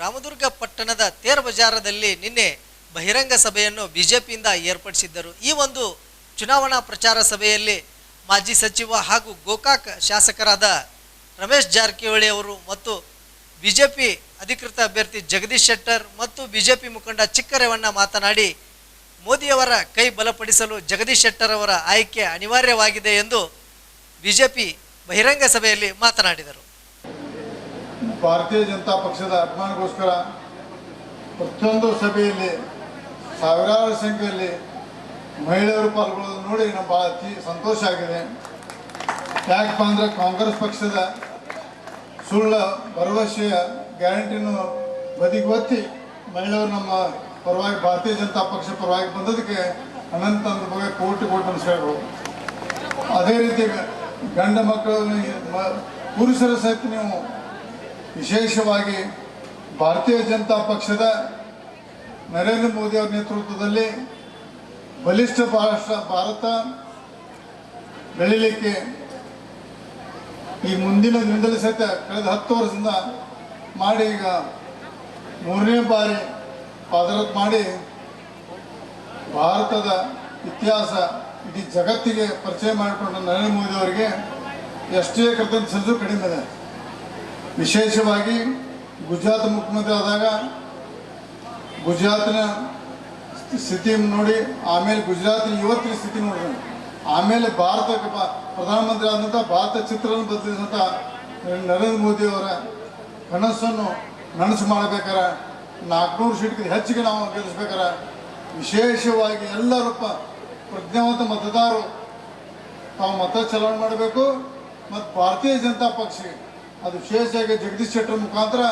ರಾಮದುರ್ಗ ಪಟ್ಟಣದ ತೇರ್ ಬಜಾರದಲ್ಲಿ ನಿನ್ನೆ ಬಹಿರಂಗ ಸಭೆಯನ್ನು ಬಿಜೆಪಿಯಿಂದ ಏರ್ಪಡಿಸಿದ್ದರು. ಈ ಒಂದು ಚುನಾವಣಾ ಪ್ರಚಾರ ಸಭೆಯಲ್ಲಿ ಮಾಜಿ ಸಚಿವ ಹಾಗೂ ಗೋಕಾಕ್ ಶಾಸಕರಾದ ರಮೇಶ್ ಜಾರಕಿಹೊಳಿ ಅವರು ಮತ್ತು ಬಿಜೆಪಿ ಅಧಿಕೃತ ಅಭ್ಯರ್ಥಿ ಜಗದೀಶ್ ಶೆಟ್ಟರ್ ಮತ್ತು ಬಿಜೆಪಿ ಮುಖಂಡ ಚಿಕ್ಕರೇವಣ್ಣ ಮಾತನಾಡಿ, ಮೋದಿಯವರ ಕೈ ಬಲಪಡಿಸಲು ಜಗದೀಶ್ ಶೆಟ್ಟರ್ ಅವರ ಆಯ್ಕೆ ಅನಿವಾರ್ಯವಾಗಿದೆ ಎಂದು ಬಿಜೆಪಿ ಬಹಿರಂಗ ಸಭೆಯಲ್ಲಿ ಮಾತನಾಡಿದರು. ಭಾರತೀಯ ಜನತಾ ಪಕ್ಷದ ಅಭಿಮಾನಗೋಸ್ಕರ ಪ್ರತಿಯೊಂದು ಸಭೆಯಲ್ಲಿ ಸಾವಿರಾರು ಸಂಖ್ಯೆಯಲ್ಲಿ ಮಹಿಳೆಯರು ಪಾಲ್ಗೊಳ್ಳೋದು ನೋಡಿ ನಮ್ಮ ಭಾಳ ಅತಿ ಸಂತೋಷ ಆಗಿದೆ. ಯಾಕಪ್ಪ ಅಂದರೆ ಕಾಂಗ್ರೆಸ್ ಪಕ್ಷದ ಸುಳ್ಳ ಭರವಸೆಯ ಗ್ಯಾರಂಟಿನೂ ಬದಿಗೆ ಒತ್ತಿ ಮಹಿಳೆಯರು ನಮ್ಮ ಪರವಾಗಿ ಭಾರತೀಯ ಜನತಾ ಪಕ್ಷ ಪರವಾಗಿ ಬಂದದಕ್ಕೆ ಅನಂತ ಬಗ್ಗೆ ಕೋಟಿ ಕೋಟಿ ನಮಸ್ಕಾರಗಳು ಅದೇ ರೀತಿ ಗಂಡ ಮಕ್ಕಳು ಪುರುಷರ ಸಹಿತ ನೀವು ವಿಶೇಷವಾಗಿ ಭಾರತೀಯ ಜನತಾ ಪಕ್ಷದ ನರೇಂದ್ರ ಮೋದಿ ಅವರ ನೇತೃತ್ವದಲ್ಲಿ ಬಲಿಷ್ಠ ಭಾರಷ್ಟ ಭಾರತ ಬೆಳೀಲಿಕ್ಕೆ ಈ ಮುಂದಿನ ದಿನದಲ್ಲಿ ಸಹಿತ ಕಳೆದ ಹತ್ತು ವರ್ಷದಿಂದ ಮಾಡಿ ಈಗ ಮೂರನೇ ಬಾರಿ ಪಾದರತ್ ಮಾಡಿ ಭಾರತದ ಇತಿಹಾಸ ಇಡೀ ಜಗತ್ತಿಗೆ ಪರಿಚಯ ಮಾಡಿಕೊಂಡ ನರೇಂದ್ರ ಮೋದಿ ಅವರಿಗೆ ಎಷ್ಟೇ ಸಲ್ಲಿಸೋ ಕಡಿಮೆ ಇದೆ. ವಿಶೇಷವಾಗಿ ಗುಜರಾತ್ ಮುಖ್ಯಮಂತ್ರಿ ಆದಾಗ ಗುಜರಾತ್ನ ಸ್ಥಿತಿ ನೋಡಿ, ಆಮೇಲೆ ಗುಜರಾತ್ನ ಇವತ್ತಿನ ಸ್ಥಿತಿ ನೋಡಿ. ಆಮೇಲೆ ಭಾರತಕ್ಕೆ ಬ- ಪ್ರಧಾನಮಂತ್ರಿ ಆದಂಥ ಭಾರತ ಚಿತ್ರವನ್ನು ಬದಲಿಸಿದಂಥ ನರೇಂದ್ರ ಮೋದಿ ಅವರ ಕನಸನ್ನು ನನಸು ಮಾಡಬೇಕಾರೆ, ನಾಲ್ಕುನೂರು ಸೀಟ್ಗೆ ಹೆಚ್ಚಿಗೆ ನಾವು ಗೆಲ್ಲಿಸ್ಬೇಕಾರೆ, ವಿಶೇಷವಾಗಿ ಎಲ್ಲರೂ ಪ್ರಜ್ಞಾವಂತ ಮತದಾರರು ತಾವು ಮತ ಚಲಾವಣೆ ಮಾಡಬೇಕು, ಮತ್ತು ಭಾರತೀಯ ಜನತಾ ಪಕ್ಷಕ್ಕೆ ಅದು ವಿಶೇಷವಾಗಿ ಜಗದೀಶ್ ಶೆಟ್ಟರ್ ಮುಖಾಂತರ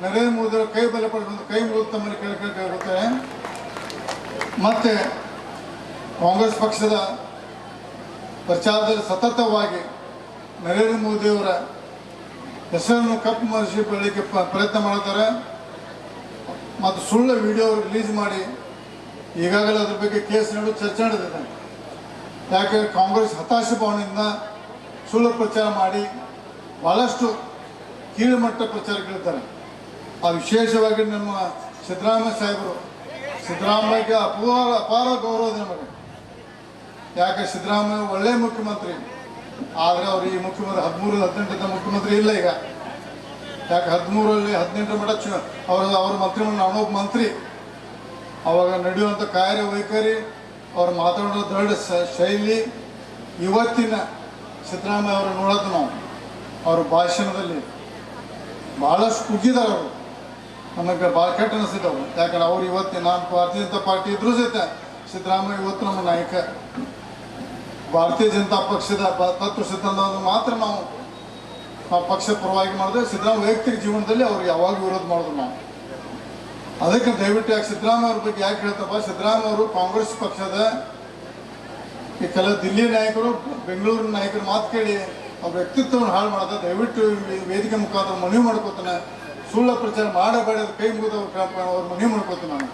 ನರೇಂದ್ರ ಮೋದಿ ಅವರ ಕೈ ಬಲ ಪಡೆದು ಕೈ ಮುಗಿದು ತಮ್ಮಲ್ಲಿ ಕೇಳ್ಕೊಳ್ಬೇಕಾಗುತ್ತೆ ಮತ್ತು ಕಾಂಗ್ರೆಸ್ ಪಕ್ಷದ ಪ್ರಚಾರದಲ್ಲಿ ಸತತವಾಗಿ ನರೇಂದ್ರ ಮೋದಿಯವರ ಹೆಸರನ್ನು ಕಪ್ಪು ಬೆಳಲಿಕ್ಕೆ ಪ- ಪ್ರಯತ್ನ ಮಾಡುತ್ತಾರೆ ಮತ್ತು ಸುಳ್ಳು ವಿಡಿಯೋ ರಿಲೀಸ್ ಮಾಡಿ ಈಗಾಗಲೇ ಅದ್ರ ಬಗ್ಗೆ ಕೇಸ್ ನಡೆದು ಚರ್ಚೆ ನಡೆದಿದೆ. ಯಾಕೆ ಕಾಂಗ್ರೆಸ್ ಹತಾಶ ಭಾವನೆಯಿಂದ ಸುಳ್ಳು ಪ್ರಚಾರ ಮಾಡಿ ಭಾಳಷ್ಟು ಕೀಳುಮಟ್ಟ ಕೇಳ್ತಾರೆ ಆ ವಿಶೇಷವಾಗಿ ನಮ್ಮ ಸಿದ್ದರಾಮಯ್ಯ ಸಾಹೇಬರು. ಸಿದ್ದರಾಮಯ್ಯಗೆ ಅಪಾರ ಅಪಾರ ಗೌರವ ನಮಗೆ. ಯಾಕೆ ಸಿದ್ದರಾಮಯ್ಯ ಒಳ್ಳೆ ಮುಖ್ಯಮಂತ್ರಿ. ಆದರೆ ಅವರು ಈ ಮುಖ್ಯಮಂತ್ರಿ ಹದಿಮೂರು ಹದಿನೆಂಟು ಮುಖ್ಯಮಂತ್ರಿ ಇಲ್ಲ ಈಗ. ಯಾಕೆ ಹದಿಮೂರಲ್ಲಿ ಹದಿನೆಂಟು ಮಟ್ಟ ಚು, ಅವರ, ಅವ್ರ ಮಂತ್ರಿ ನಾನೊಬ್ಬ ಮಂತ್ರಿ. ಅವಾಗ ನಡೆಯುವಂಥ ಕಾರ್ಯವೈಖರಿ ಅವ್ರು ಮಾತಾಡೋ ದೃಢ ಶೈಲಿ, ಇವತ್ತಿನ ಸಿದ್ದರಾಮಯ್ಯ ಅವರು ನೋಡೋದು ನಾವು. ಅವ್ರ ಭಾಷಣದಲ್ಲಿ. ಭಾಳಷ್ಟು ಕುಗ್ಗಿದ್ದಾರೆ ಅವರು. ನಮಗೆ ಭಾಳ ಕೆಟ್ಟ ಅನಿಸಿದ್ದು ಅವರು. ಯಾಕಂದ್ರೆ ಅವ್ರು ಇವತ್ತಿನ ನಾನು ಭಾರತೀಯ ಜನತಾ ಪಾರ್ಟಿ ಇದ್ರೂ ಸಹಿತ ಸಿದ್ದರಾಮಯ್ಯ ಇವತ್ತು ನಮ್ಮ ನಾಯಕ. ಭಾರತೀಯ ಜನತಾ ಪಕ್ಷದ ತತ್ವ ಸಿದ್ಧಾಂತವನ್ನು ಮಾತ್ರ ನಾವು ನಾವು ಪಕ್ಷ ಪರವಾಗಿ ಮಾಡಿದ್ರೆ ಸಿದ್ದರಾಮಯ್ಯ ವೈಯಕ್ತಿಕ ಜೀವನದಲ್ಲಿ ಅವ್ರಿಗೆ ಯಾವಾಗ ವಿರೋಧ ಮಾಡಿದ್ರು ನಾವು. ಅದಕ್ಕೆ ದಯವಿಟ್ಟು ಯಾಕೆ ಸಿದ್ದರಾಮಯ್ಯ ಅವ್ರ ಬಗ್ಗೆ ಯಾಕೆ ಹೇಳ್ತಪ್ಪ? ಸಿದ್ದರಾಮಯ್ಯ ಅವರು ಕಾಂಗ್ರೆಸ್ ಪಕ್ಷದ ಈ ಕೆಲ ದಿಲ್ಲಿ ನಾಯಕರು, ಬೆಂಗಳೂರಿನ ನಾಯಕರು ಮಾತು ಕೇಳಿ ಅವ್ರ ವ್ಯಕ್ತಿತ್ವವನ್ನು ಹಾಳು ಮಾಡ್ತಾರೆ ದಯವಿಟ್ಟು ವೇದಿಕೆ ಮುಖಾಂತರ ಮನವಿ ಮಾಡ್ಕೋತಾನೆ ಸುಳ್ಳ ಪ್ರಚಾರ ಮಾಡಬೇಡ ಕೈ ಮುಗಿದು ಅವ್ರ ಮನವಿ ಮಾಡ್ಕೋತೀನಿ ನಾನು.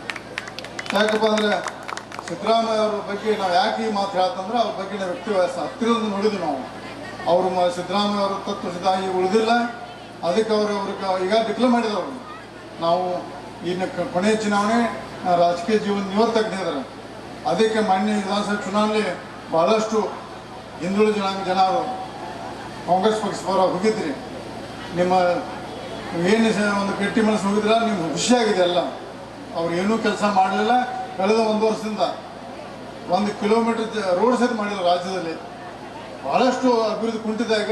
ಯಾಕಪ್ಪ ಅಂದರೆ ಸಿದ್ದರಾಮಯ್ಯ ಅವ್ರ ಬಗ್ಗೆ ನಾವು ಯಾಕೆ ಈ ಮಾತು ಹೇಳ್ತಂದ್ರೆ ಅವ್ರ ಬಗ್ಗೆ ನಾವು ವ್ಯಕ್ತಿ ಹತ್ತಿರದಿಂದ ನೋಡಿದ್ವಿ ನಾವು. ಅವರು ಸಿದ್ದರಾಮಯ್ಯ ಅವರು ತತ್ವ ಈಗ ಉಳಿದಿಲ್ಲ. ಅದಕ್ಕೆ ಅವರು ಅವ್ರಿಗೆ ಈಗ ಡಿಕ್ಲೇರ್ ಮಾಡಿದವರು ನಾವು ಇನ್ನು ಕೊನೆಯ ಚುನಾವಣೆ ರಾಜಕೀಯ ಜೀವನ ನಿವರ್ತಕ್ಕಿದ್ದಾರೆ ಅದಕ್ಕೆ ಮಾನ್ಯ ವಿಧಾನಸಭೆ ಚುನಾವಣೆ ಭಾಳಷ್ಟು ಹಿಂದುಳಿದ ಜನಾಂಗ ಜನರು ಕಾಂಗ್ರೆಸ್ ಪಕ್ಷ ಪರ ಹೋಗಿದ್ರಿ. ನಿಮ್ಮ ಏನು ಒಂದು ಗಟ್ಟಿ ಮನಸ್ಸು ಹೋಗಿದ್ರ? ನಿಮ್ಗೆ ಖುಷಿಯಾಗಿದೆ ಎಲ್ಲ. ಅವ್ರು ಏನೂ ಕೆಲಸ ಮಾಡಲಿಲ್ಲ. ಕಳೆದ ಒಂದು ವರ್ಷದಿಂದ ಒಂದು ಕಿಲೋಮೀಟರ್ ರೋಡ್ ಸಹಿತ ಮಾಡಿದ್ರು ರಾಜ್ಯದಲ್ಲಿ. ಭಾಳಷ್ಟು ಅಭಿವೃದ್ಧಿ ಕುಂಟಿದಾಗ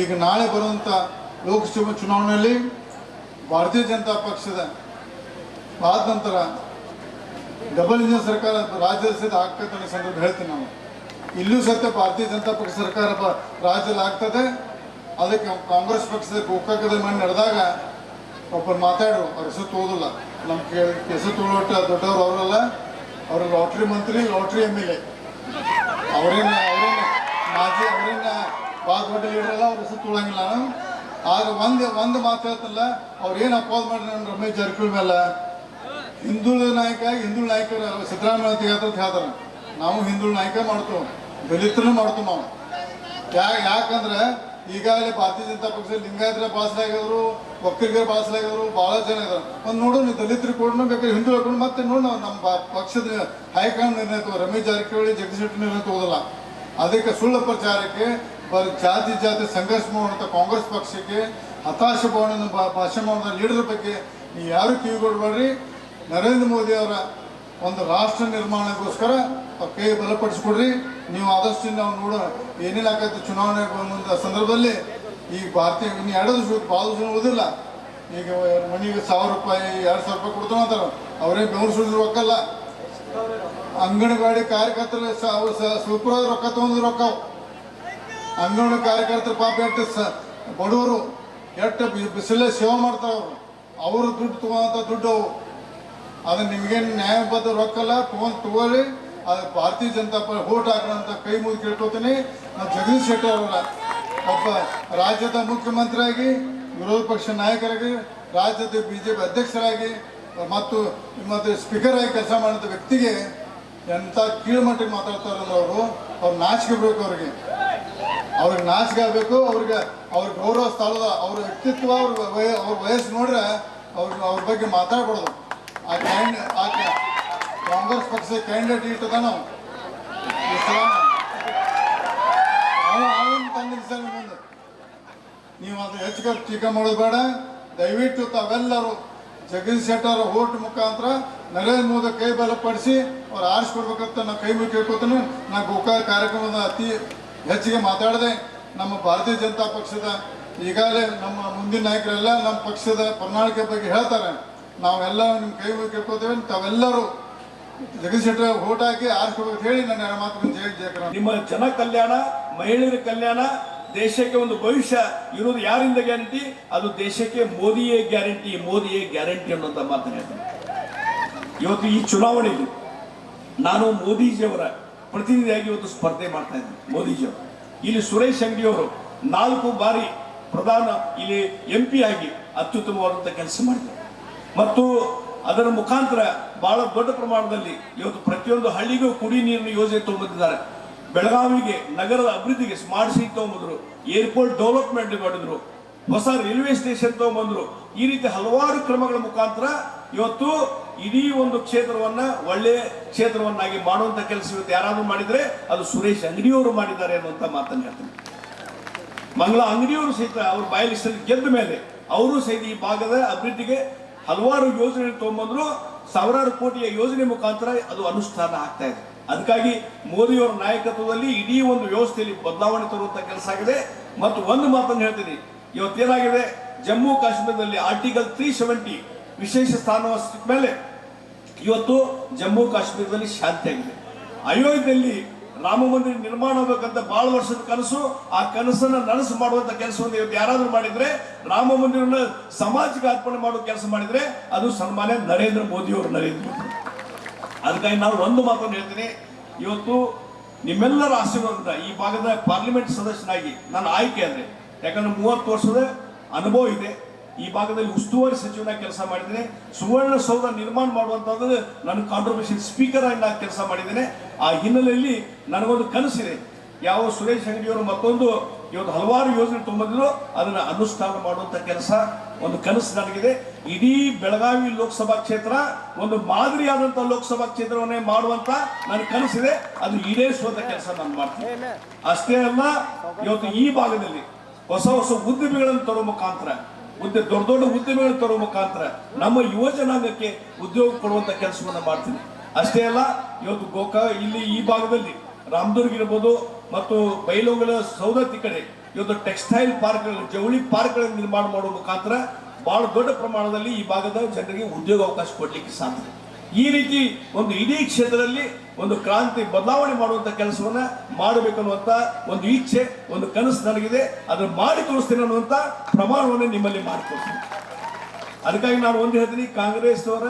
ಈಗ ನಾಳೆ ಬರುವಂಥ ಲೋಕಸಭಾ ಚುನಾವಣೆಯಲ್ಲಿ ಭಾರತೀಯ ಜನತಾ ಪಕ್ಷದ ಆದ ನಂತರ ಡಬಲ್ ಇಂಜಿನ್ ಸರ್ಕಾರ ರಾಜ್ಯದ ಸಹಿತ ಆಗ್ತಕ್ಕಂಥ ಸಂದರ್ಭ ಹೇಳ್ತೀನಿ ನಾನು. ಇಲ್ಲೂ ಸತ್ಯ ಭಾರತೀಯ ಜನತಾ ಪಕ್ಷ ಸರ್ಕಾರ ರಾಜ್ಯದಲ್ಲಿ ಆಗ್ತದೆ. ಅದಕ್ಕೆ ಕಾಂಗ್ರೆಸ್ ಪಕ್ಷದ ಗೋಕಾಕದಲ್ಲಿ ಮಣ್ಣು ನಡೆದಾಗ ಒಬ್ಬರು ಮಾತಾಡ್ರು ಅವ್ರ ಹೆಸರು ತೋದಿಲ್ಲ. ನಮ್ಮ ಹೆಸರು ತೋಳೋಟ ದೊಡ್ಡವರು ಅವರಲ್ಲ. ಅವರು ಲಾಟ್ರಿ ಮಂತ್ರಿ, ಲಾಟ್ರಿ ಎಂ ಎಲ್ ಎ. ಅವರೇನ ಅವರೇನ ಮಾಜಿ ಅವರೇನ ಭಾಳ ದೊಡ್ಡ ಲೀಡರ್ ಅಲ್ಲ ಅವ್ರ ಹೆಸರು ತೋಳಂಗಿಲ್ಲ ನಾನು. ಆಗ ಒಂದು ಒಂದು ಮಾತು ಹೇಳ್ತಲ್ಲ, ಅವ್ರು ಏನು ಅಪೋಸ್ ಮಾಡ್ರಿ ನಾನು ರಮೇಶ್ ಜಾರಕಿಹೊಳಿ ಮೇಲೆ? ಹಿಂದುಳಿದ ನಾಯಕ, ಹಿಂದುಳಿದ ನಾಯಕರು ಸಿದ್ದರಾಮಯ್ಯ ಅಂತ ಹೇಳ್ತಾರೆ. ನಾವು ಹಿಂದುಳಿದ ನಾಯಕ ಮಾಡ್ತೇವೆ. ದಲಿತರನ್ನು ಮಾಡ್ತು ನಾವು. ಯಾ, ಯಾಕಂದ್ರೆ ಈಗಾಗಲೇ ಭಾರತೀಯ ಜನತಾ ಪಕ್ಷ ಲಿಂಗಾಯತರ ಬಾಸಲಾಗಿದ್ರು ಒಕ್ಕಲಿಗರ ಬಾಸಲಾಗಿದ್ರು ಬಹಳ ಜನ ಇದ್ರು. ಒಂದು ನೋಡು, ನೀವು ದಲಿತರು ಕೂಡ ಬೇಕಾದ್ರೆ ಹಿಂದೂ ಹಾಕೊಂಡು ಮತ್ತೆ ನೋಡು ನಾವು ನಮ್ಮ ಪಕ್ಷದ ಹೈಕಮಾಂಡ್ ನಿರ್ಣಯ ತಗೋ, ರಮೇಶ್ ಜಾರಕಿಹೊಳಿ, ಜಗದೀಶ್ ಶೆಟ್ಟಿ ನಿರ್ಣಯ ತಗೋದಲ್ಲ. ಅದಕ್ಕೆ ಸುಳ್ಳು ಪ್ರಚಾರಕ್ಕೆ ಜಾತಿ ಜಾತಿ ಸಂಘರ್ಷ ಮಾಡುವಂಥ ಕಾಂಗ್ರೆಸ್ ಪಕ್ಷಕ್ಕೆ ಹತಾಶ ಭಾವನೆ ಭಾಷೆ ಮಾಡುವಂಥ ಲೀಡರ್ ಬಗ್ಗೆ ನೀವು ಯಾರು ಕಿವಿಗೊಡ್ಬೇಡ್ರಿ ನರೇಂದ್ರ ಮೋದಿ ಅವರ ಒಂದು ರಾಷ್ಟ್ರ ನಿರ್ಮಾಣಕ್ಕೋಸ್ಕರ ಕೈ ಬಲಪಡಿಸ್ಕೊಡ್ರಿ. ನೀವು ಆದಷ್ಟು ನಾವು ನೋಡ, ಏನಿಲ್ಲ ಆಗತ್ತೆ ಚುನಾವಣೆ ಬಂದಂಥ ಸಂದರ್ಭದಲ್ಲಿ ಈಗ ಭಾರತೀಯ ಇನ್ನು ಎರಡು ದಿವಸ ಭಾಳ ಈಗ ಮನೆಗೆ ಸಾವಿರ ರೂಪಾಯಿ, ಎರಡು ಸಾವಿರ ರೂಪಾಯಿ ಕೊಡ್ತಾವ ಅಂತಾರೆ. ಅವರೇ ಬೆವರು ಸುಡಿದ್ರು ರೊಕ್ಕಲ್ಲ ಅಂಗನವಾಡಿ ಕಾರ್ಯಕರ್ತರು ಆದ ರೊಕ್ಕ ತಗೊಂಡ್ರು ರೊಕ್ಕ. ಅಂಗನವಾಡಿ ಕಾರ್ಯಕರ್ತರು ಪಾಪ ಎಷ್ಟು ಬಡವರು, ಎಷ್ಟು ಬಿಸಿಲೇ ಸೇವೆ ಮಾಡ್ತಾರೆ ಅವರು. ಅವರು ದುಡ್ಡು ತಗೊಂಡಂತ ದುಡ್ಡು ಅದು ನಿಮ್ಗೇನು ನ್ಯಾಯಬದ್ಧ ರೊಕ್ಕಲ್ಲ ಫೋನ್ ತಗೊಳ್ಳಿ. ಅದು ಭಾರತೀಯ ಜನತಾ ಪಕ್ಷ ಓಟ್ ಹಾಕೋಂಥ ಕೈ ಮುಗಿದು ಕೇಳ್ಕೊತೀನಿ. ನಾನು ಜಗದೀಶ್ ಶೆಟ್ಟರ್ ಅವರ ಒಬ್ಬ ರಾಜ್ಯದ ಮುಖ್ಯಮಂತ್ರಿಯಾಗಿ, ವಿರೋಧ ಪಕ್ಷ ನಾಯಕರಾಗಿ, ರಾಜ್ಯದ ಬಿ ಜೆ ಪಿ ಅಧ್ಯಕ್ಷರಾಗಿ, ಮತ್ತು ಮತ್ತು ಸ್ಪೀಕರ್ ಆಗಿ ಕೆಲಸ ಮಾಡಿದ ವ್ಯಕ್ತಿಗೆ ಎಂಥ ಕೀಳುಮಟ್ಟಿಗೆ ಮಾತಾಡ್ತಾರಲ್ಲ ಅವರು, ಅವ್ರು ನಾಚಿಕೆ ಬೇಕು ಅವ್ರಿಗೆ. ಅವ್ರಿಗೆ ನಾಚಿಕೆ ಆಗಬೇಕು, ಅವ್ರಿಗೆ ಅವ್ರ ಗೌರವ ಸ್ಥಳದ ಅವ್ರ ವ್ಯಕ್ತಿತ್ವ, ಅವ್ರ ವಯ, ಅವ್ರ ವಯಸ್ಸು ನೋಡ್ರೆ ಅವ್ರ ಅವ್ರ ಬಗ್ಗೆ ಮಾತಾಡ್ಬಾರ್ದು. ಆ ಕ್ಯಾಂಡ್ ಕಾಂಗ್ರೆಸ್ ಪಕ್ಷದ ಕ್ಯಾಂಡಿಡೇಟ್ ಇಟ್ಟದ ನಾವು. ನೀವು ಅದು ಹೆಚ್ಚು ಟೀಕ ಮಾಡೋದು ಬೇಡ. ದಯವಿಟ್ಟು ತಾವೆಲ್ಲರೂ ಜಗದೀಶ್ ಶೆಟ್ಟರ್ ಓಟ್ ಮುಖಾಂತರ ನರೇಂದ್ರ ಮೋದಿ ಕೈ ಬಲಪಡಿಸಿ ಅವ್ರು ಆರಿಸ್ಕೊಡ್ಬೇಕಂತ ನಾನು ಕೈ ಮುಗಿ ಕೇಳ್ಕೊತೀನಿ ನಾ ಗೋಕಾಯ ಕಾರ್ಯಕ್ರಮದ ಅತಿ ಹೆಚ್ಚಿಗೆ ಮಾತಾಡಿದೆ. ನಮ್ಮ ಭಾರತೀಯ ಜನತಾ ಪಕ್ಷದ ಈಗಾಗಲೇ ನಮ್ಮ ಮುಂದಿನ ನಾಯಕರೆಲ್ಲ ನಮ್ಮ ಪಕ್ಷದ ಪ್ರಣಾಳಿಕೆ ಬಗ್ಗೆ ಹೇಳ್ತಾರೆ. ನಾವೆಲ್ಲ ನಿಮ್ಮ ಕೈ ಕೇಳ್ಕೊತೇವೆ ತಾವೆಲ್ಲರೂ ಜಗದೀಶ್ ಓಟ್ ಹಾಕಿ ಆರಿಸ್ಕೋಬೇಕು ಹೇಳಿ ನನ್ನ ಮಾತು ಜಯ ನಿಮ್ಮ ಜನ ಕಲ್ಯಾಣ, ಮಹಿಳೆಯರ ಕಲ್ಯಾಣ, ದೇಶಕ್ಕೆ ಒಂದು ಭವಿಷ್ಯ ಇರೋದು ಯಾರಿಂದ ಗ್ಯಾರಂಟಿ ಅದು ದೇಶಕ್ಕೆ ಮೋದಿಯೇ ಗ್ಯಾರಂಟಿ ಮೋದಿಯೇ ಗ್ಯಾರಂಟಿ ಅನ್ನೋಂಥ ಮಾತನ್ನ ಹೇಳ್ತೀನಿ. ಇವತ್ತು ಈ ಚುನಾವಣೆಯಲ್ಲಿ ನಾನು ಮೋದಿಜಿಯವರ ಪ್ರತಿನಿಧಿಯಾಗಿ ಇವತ್ತು ಸ್ಪರ್ಧೆ ಮಾಡ್ತಾ ಇದ್ದೀನಿ, ಮೋದಿಜಿಯವರು. ಇಲ್ಲಿ ಸುರೇಶ್ ಅಂಗಡಿಯವರು ನಾಲ್ಕು ಬಾರಿ ಪ್ರಧಾನ, ಇಲ್ಲಿ ಎಂ ಪಿ ಆಗಿ ಅತ್ಯುತ್ತಮವಾದಂಥ ಕೆಲಸ ಮಾಡಿದ್ದಾರೆ. ಮತ್ತು ಅದರ ಮುಖಾಂತರ ಬಹಳ ದೊಡ್ಡ ಪ್ರಮಾಣದಲ್ಲಿ ಇವತ್ತು ಪ್ರತಿಯೊಂದು ಹಳ್ಳಿಗೂ ಕುಡಿ ನೀರಿನ ಯೋಜನೆ ತೊಗೊಂಡಿದ್ದಾರೆ ಬೆಳಗಾವಿಗೆ, ನಗರದ ಅಭಿವೃದ್ಧಿಗೆ ಸ್ಮಾರ್ಟ್ ಸಿಟಿ ತಗೊಂಬಂದ್ರು ಏರ್ಪೋರ್ಟ್ ಡೆವಲಪ್ಮೆಂಟ್ ಮಾಡಿದ್ರು, ಹೊಸ ರೈಲ್ವೆ ಸ್ಟೇಷನ್ ತಗೊಂಬಂದ್ರು ಈ ರೀತಿ ಹಲವಾರು ಕ್ರಮಗಳ ಮುಖಾಂತರ ಇವತ್ತು ಇಡೀ ಒಂದು ಕ್ಷೇತ್ರವನ್ನ ಒಳ್ಳೆ ಕ್ಷೇತ್ರವನ್ನಾಗಿ ಮಾಡುವಂತ ಕೆಲಸ ಇವತ್ತು ಯಾರಾದ್ರೂ ಮಾಡಿದ್ರೆ ಅದು ಸುರೇಶ್ ಅಂಗಡಿಯವರು ಮಾಡಿದ್ದಾರೆ ಅನ್ನುವಂತ ಮಾತನ್ನು ಹೇಳ್ತೀನಿ. ಮಂಗಳ ಅಂಗಡಿಯವರು ಸಹಿತ ಅವ್ರ ಬಾಯಲಿಸ್ಟಲ್ಲಿ ಗೆದ್ದ ಮೇಲೆ ಅವರು ಸಹಿತ ಈ ಭಾಗದ ಅಭಿವೃದ್ಧಿಗೆ ಹಲವಾರು ಯೋಜನೆ ತಗೊಂಬಂದ್ರು ಸಾವಿರಾರು ಕೋಟಿಯ ಯೋಜನೆ ಮುಖಾಂತರ ಅದು ಅನುಷ್ಠಾನ ಆಗ್ತಾ ಇದೆ. ಅದಕ್ಕಾಗಿ ಮೋದಿಯವರ ನಾಯಕತ್ವದಲ್ಲಿ ಇಡೀ ಒಂದು ವ್ಯವಸ್ಥೆಯಲ್ಲಿ ಬದಲಾವಣೆ ತರುವಂತ ಕೆಲಸ ಆಗಿದೆ. ಮತ್ತು ಒಂದು ಮಾತನ್ನು ಹೇಳ್ತೀನಿ. ಇವತ್ತೇನಾಗಿದೆ? ಜಮ್ಮು ಕಾಶ್ಮೀರದಲ್ಲಿ ಆರ್ಟಿಕಲ್ ತ್ರೀ ಸೆವೆಂಟಿ ವಿಶೇಷ ಸ್ಥಾನ ಮೇಲೆ ಇವತ್ತು ಜಮ್ಮು ಕಾಶ್ಮೀರದಲ್ಲಿ ಶಾಂತಿ ಆಗಿದೆ ಅಯೋಧ್ಯೆಯಲ್ಲಿ ರಾಮ ಮಂದಿರ ನಿರ್ಮಾಣ ಆಗಬೇಕಂತ ಬಹಳ ವರ್ಷದ ಕನಸು, ಆ ಕನಸನ್ನ ನನಸು ಮಾಡುವಂತ ಕೆಲಸವನ್ನು ಇವತ್ತು ಯಾರಾದ್ರೂ ಮಾಡಿದ್ರೆ, ರಾಮ ಮಂದಿರನ ಸಮಾಜಕ್ಕೆ ಅರ್ಪಣೆ ಮಾಡೋ ಕೆಲಸ ಮಾಡಿದ್ರೆ, ಅದು ಸನ್ಮಾನ್ಯ ನರೇಂದ್ರ ಮೋದಿ ಅವರು ನರೇಂದ್ರ ಮೋದಿ. ಅದಕ್ಕಾಗಿ ನಾನು ಒಂದು ಮಾತನ್ನು ಹೇಳ್ತೀನಿ. ಇವತ್ತು ನಿಮ್ಮೆಲ್ಲರ ಆಶೀರ್ವಾದದಿಂದ ಈ ಭಾಗದ ಪಾರ್ಲಿಮೆಂಟ್ ಸದಸ್ಯನಾಗಿ ನಾನು ಆಯ್ಕೆ ಅಂದ್ರೆ, ಯಾಕಂದ್ರೆ ಮೂವತ್ತು ವರ್ಷದ ಅನುಭವ ಇದೆ. ಈ ಭಾಗದಲ್ಲಿ ಉಸ್ತುವಾರಿ ಸಚಿವನಾಗಿ ಕೆಲಸ ಮಾಡಿದ್ದೇನೆ. ಸುವರ್ಣ ಸೌಧ ನಿರ್ಮಾಣ ಮಾಡುವಂತದ್ದು ನನ್ನ ಕಾಂಟ್ರಿಬ್ಯೂಷನ್ ಸ್ಪೀಕರ್ ಆಗಿ ನಾನು ಕೆಲಸ ಮಾಡಿದ್ದೇನೆ. ಆ ಹಿನ್ನೆಲೆಯಲ್ಲಿ ನನಗೊಂದು ಕನಸಿದೆ. ಯಾವ ಸುರೇಶ್ ಅಂಗಡಿಯವರು ಮತ್ತೊಂದು ಇವತ್ತು ಹಲವಾರು ಯೋಜನೆ ತುಂಬಿದ್ರು ಅದನ್ನು ಅನುಷ್ಠಾನ ಮಾಡುವಂತ ಕೆಲಸ, ಒಂದು ಕನಸು ನನಗಿದೆ. ಇಡೀ ಬೆಳಗಾವಿ ಲೋಕಸಭಾ ಕ್ಷೇತ್ರ ಒಂದು ಮಾದರಿಯಾದಂಥ ಲೋಕಸಭಾ ಕ್ಷೇತ್ರವನ್ನೇ ಮಾಡುವಂತ ನನ್ನ ಕನಸಿದೆ. ಅದು ಈಡೇರಿಸುವಂತ ಕೆಲಸ ನಾನು ಮಾಡ್ತೀನಿ. ಅಷ್ಟೇ ಅಲ್ಲ, ಇವತ್ತು ಈ ಭಾಗದಲ್ಲಿ ಹೊಸ ಹೊಸ ಉದ್ಯಮಿಗಳನ್ನು ತರುವ ಮುಖಾಂತರ ಉದ್ಯ ದೊಡ್ಡ ದೊಡ್ಡ ಉದ್ಯಮಗಳು ತರುವ ಮುಖಾಂತರ ನಮ್ಮ ಯುವ ಜನಾಂಗಕ್ಕೆ ಉದ್ಯೋಗ ಕೊಡುವಂತ ಕೆಲಸವನ್ನ ಮಾಡ್ತೀನಿ. ಅಷ್ಟೇ ಅಲ್ಲ, ಇವತ್ತು ಗೋಕಾ ಇಲ್ಲಿ ಈ ಭಾಗದಲ್ಲಿ ರಾಮದುರ್ಗ ಇರ್ಬೋದು ಮತ್ತು ಬೈಲೋಗಲ ಸೌದತ್ತಿ ಕಡೆ ಇವತ್ತು ಟೆಕ್ಸ್ಟೈಲ್ ಪಾರ್ಕ್ ಜವಳಿ ಪಾರ್ಕ್ಗಳನ್ನು ನಿರ್ಮಾಣ ಮಾಡುವ ಮುಖಾಂತರ ಬಹಳ ದೊಡ್ಡ ಪ್ರಮಾಣದಲ್ಲಿ ಈ ಭಾಗದ ಜನರಿಗೆ ಉದ್ಯೋಗ ಅವಕಾಶ ಕೊಡ್ಲಿಕ್ಕೆ ಸಾಧ್ಯ. ಈ ರೀತಿ ಒಂದು ಇಡೀ ಕ್ಷೇತ್ರದಲ್ಲಿ ಒಂದು ಕ್ರಾಂತಿ ಬದಲಾವಣೆ ಮಾಡುವಂತ ಕೆಲಸವನ್ನ ಮಾಡಬೇಕು ಅನ್ನುವಂಥ ಒಂದು ಇಚ್ಛೆ ಒಂದು ಕನಸು ನನಗಿದೆ. ಅದನ್ನು ಮಾಡಿ ತೋರಿಸ್ತೇನೆ ಅನ್ನುವಂತ ಪ್ರಮಾಣವನ್ನು ನಿಮ್ಮಲ್ಲಿ ಮಾಡಿಕೊಡ್ತೀನಿ ಅದಕ್ಕಾಗಿ ನಾನು ಒಂದು ಹೇಳ್ತೀನಿ ಕಾಂಗ್ರೆಸ್ ಅವರ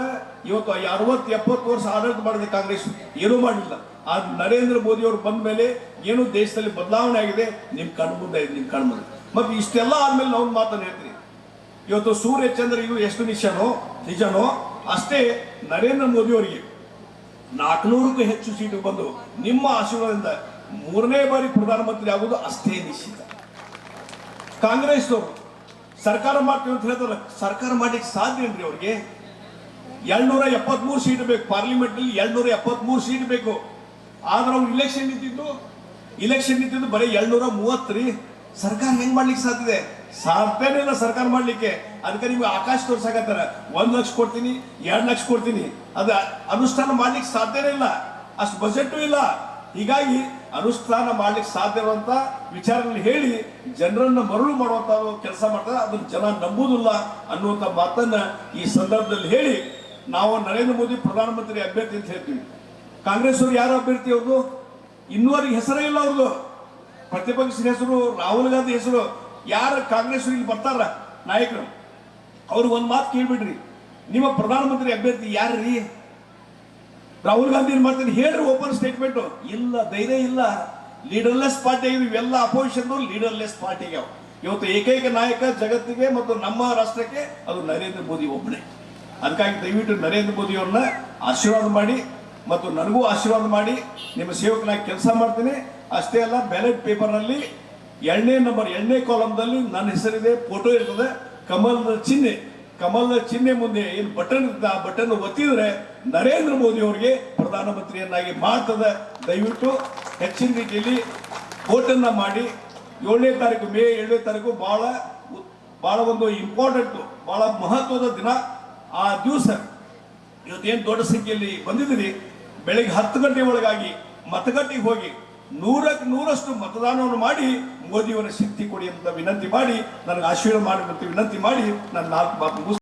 ಇವತ್ತು ಅರವತ್ತು, ಎಪ್ಪತ್ತು ವರ್ಷ ಆಡಳಿತ ಮಾಡಿದೆ ಕಾಂಗ್ರೆಸ್ ಏನೂ ಮಾಡಲಿಲ್ಲ ಆ ನರೇಂದ್ರ ಮೋದಿ ಅವರು ಬಂದ ಮೇಲೆ ಏನು ದೇಶದಲ್ಲಿ ಬದಲಾವಣೆ ಆಗಿದೆ. ನಿಮ್ ಕಣ್ಣು ಮುಂದೆ ಇದೆ, ನಿಮ್ ಕಣ್ಣು ಮುಂದೆ ಮತ್ತೆ ಇಷ್ಟೆಲ್ಲ ಆದ್ಮೇಲೆ ನಾವು ಮಾತನ್ನು ಹೇಳ್ತೀನಿ. ಇವತ್ತು ಸೂರ್ಯ ಚಂದ್ರ ಇವು ಎಷ್ಟು ನಿಜನೋ ನಿಜನೋ ಅಷ್ಟೇ ನರೇಂದ್ರ ಮೋದಿ ಅವರಿಗೆ ನಾಲ್ಕುನೂರಕ್ಕೂ ಹೆಚ್ಚು ಸೀಟು ಬಂದು ನಿಮ್ಮ ಆಶೀರ್ವಾದದಿಂದ ಮೂರನೇ ಬಾರಿ ಪ್ರಧಾನಮಂತ್ರಿ ಆಗುವುದು ಅಷ್ಟೇ ನಿಶ್ಚಿತ. ಕಾಂಗ್ರೆಸ್ನವರು ಸರ್ಕಾರ ಮಾಡ್ತೀವಿ ಅಂತ ಹೇಳ್ತಾರಲ್ಲ ಸರ್ಕಾರ ಮಾಡ್ಲಿಕ್ಕೆ ಸಾಧ್ಯ ಏನ್ರಿ ಅವ್ರಿಗೆ? ಎರಡ್ನೂರ ಎಪ್ಪತ್ಮೂರು ಸೀಟ್ ಬೇಕು ಪಾರ್ಲಿಮೆಂಟ್ನಲ್ಲಿ ಎರಡ್ನೂರ ಎಪ್ಪತ್ಮೂರು ಸೀಟ್ ಬೇಕು. ಆದ್ರೆ ಅವ್ರು ಇಲೆಕ್ಷನ್ ನಿಂತಿದ್ದು ಇಲೆಕ್ಷನ್ ನಿಂತಿದ್ದು ಬರೀ ಎರಡ್ನೂರ ರೀ. ಸರ್ಕಾರ ಹೆಂಗ್ ಮಾಡ್ಲಿಕ್ಕೆ ಸಾಧ್ಯ ಸಾಧ್ಯನೇ ಇಲ್ಲ ಸರ್ಕಾರ ಮಾಡ್ಲಿಕ್ಕೆ, ಅದಕ್ಕೆ ನಿಮ್ಗೆ ಆಕಾಶ ತೋರ್ಸಾಕತ್ತಾರ. ಒಂದ್ ಲಕ್ಷ ಕೊಡ್ತೀನಿ, ಎರಡ್ ಲಕ್ಷ ಕೊಡ್ತೀನಿ. ಅದ ಅನುಷ್ಠಾನ ಮಾಡ್ಲಿಕ್ಕೆ ಸಾಧ್ಯನೇ ಇಲ್ಲ. ಅಷ್ಟು ಬಜೆಟ್ ಇಲ್ಲ. ಹೀಗಾಗಿ ಅನುಷ್ಠಾನ ಮಾಡ್ಲಿಕ್ಕೆ ಸಾಧ್ಯ ಇರುವಂತ ವಿಚಾರಗಳು ಹೇಳಿ, ಜನರನ್ನ ಮರಳು ಮಾಡುವಂತ ಕೆಲಸ ಮಾಡ್ತಾರೆ. ಅದನ್ನ ಜನ ನಂಬುದಿಲ್ಲ ಅನ್ನುವಂತ ಮಾತನ್ನ ಈ ಸಂದರ್ಭದಲ್ಲಿ ಹೇಳಿ, ನಾವು ನರೇಂದ್ರ ಮೋದಿ ಪ್ರಧಾನಮಂತ್ರಿ ಅಭ್ಯರ್ಥಿ ಅಂತ ಹೇಳ್ತೀವಿ. ಕಾಂಗ್ರೆಸ್ ಅವರು ಯಾರು ಅಭ್ಯರ್ಥಿ ಅವ್ರದ್ದು ಇನ್ನೂವರೆಗೆ ಹೆಸರೇ ಇಲ್ಲ ಅವ್ರದ್ದು ಪ್ರತಿಪಕ್ಷದ ಹೆಸರು, ರಾಹುಲ್ ಗಾಂಧಿ ಹೆಸರು. ಯಾರು ಕಾಂಗ್ರೆಸ್ ಇಲ್ಲಿ ಬರ್ತಾರ ನಾಯಕರು? ಅವ್ರಿಗೆ ಒಂದು ಮಾತು ಕೇಳ್ಬಿಡ್ರಿ. ನಿಮ್ಮ ಪ್ರಧಾನಮಂತ್ರಿ ಅಭ್ಯರ್ಥಿ ಯಾರ್ರಿ? ರಾಹುಲ್ ಗಾಂಧಿ ಏನ್ ಮಾಡ್ತೀನಿ? ಹೇಳ್ರಿ ಓಪನ್ ಸ್ಟೇಟ್ಮೆಂಟ್ ಇಲ್ಲ, ಧೈರ್ಯ ಇಲ್ಲ. ಲೀಡರ್ಲೆಸ್ ಪಾರ್ಟಿ ಆಗಿದ್ವಿ. ಇವೆಲ್ಲ ಅಪೋಸಿಷನ್ ಲೀಡರ್ಲೆಸ್ ಪಾರ್ಟಿ ಆಗ್ಯಾವ ಇವತ್ತು ಏಕೈಕ ನಾಯಕ ಜಗತ್ತಿಗೆ ಮತ್ತು ನಮ್ಮ ರಾಷ್ಟ್ರಕ್ಕೆ ಅದು ನರೇಂದ್ರ ಮೋದಿ ಒಬ್ಬನೇ. ಅದಕ್ಕಾಗಿ ದಯವಿಟ್ಟು ನರೇಂದ್ರ ಮೋದಿ ಅವ್ರನ್ನ ಆಶೀರ್ವಾದ ಮಾಡಿ ಮತ್ತು ನನಗೂ ಆಶೀರ್ವಾದ ಮಾಡಿ ನಿಮ್ಮ ಸೇವಕನಾಗಿ ಕೆಲಸ ಮಾಡ್ತೀನಿ. ಅಷ್ಟೇ ಅಲ್ಲ ಬ್ಯಾಲೆಟ್ ಪೇಪರ್ನಲ್ಲಿ ಎರಡನೇ ನಂಬರ್ ಎರಡನೇ ಕಾಲಮ್ದಲ್ಲಿ ನನ್ನ ಹೆಸರಿದೆ ಫೋಟೋ ಇರ್ತದೆ. ಕಮಲದ ಚಿಹ್ನೆ ಕಮಲದ ಚಿಹ್ನೆ ಮುಂದೆ ಏನು ಬಟನ್ ಇರ್ತದೆ, ಆ ಬಟನ್ ಒತ್ತಿದ್ರೆ ನರೇಂದ್ರ ಮೋದಿ ಅವರಿಗೆ ಪ್ರಧಾನಮಂತ್ರಿಯನ್ನಾಗಿ ಮಾಡ್ತದೆ. ದಯವಿಟ್ಟು ಹೆಚ್ಚಿನ ರೀತಿಯಲ್ಲಿ ವೋಟನ್ನ ಮಾಡಿ. ಏಳನೇ ತಾರೀಕು, ಮೇ ಏಳನೇ ತಾರೀಕು ಬಹಳ ಬಹಳ ಒಂದು ಇಂಪಾರ್ಟೆಂಟ್ ಬಹಳ ಮಹತ್ವದ ದಿನ. ಆ ದಿವಸ ಇವತ್ತೇನು ದೊಡ್ಡ ಸಂಖ್ಯೆಯಲ್ಲಿ ಬಂದಿದ್ದೀರಿ? ಬೆಳಿಗ್ಗೆ ಹತ್ತು ಗಂಟೆ ಒಳಗಾಗಿ ಮತಗಟ್ಟೆಗೆ ಹೋಗಿ ನೂರಕ್ಕೆ ನೂರಷ್ಟು ಮತದಾನವನ್ನು ಮಾಡಿ ಮೋದಿಯವರ ಶಕ್ತಿ ಕೊಡಿ ಅಂತ ವಿನಂತಿ ಮಾಡಿ, ನನಗೆ ಆಶೀರ್ವಾದ ಮಾಡಿ ಅಂತ ವಿನಂತಿ ಮಾಡಿ, ನನ್ನ ನಾಲ್ಕು ಮಾತು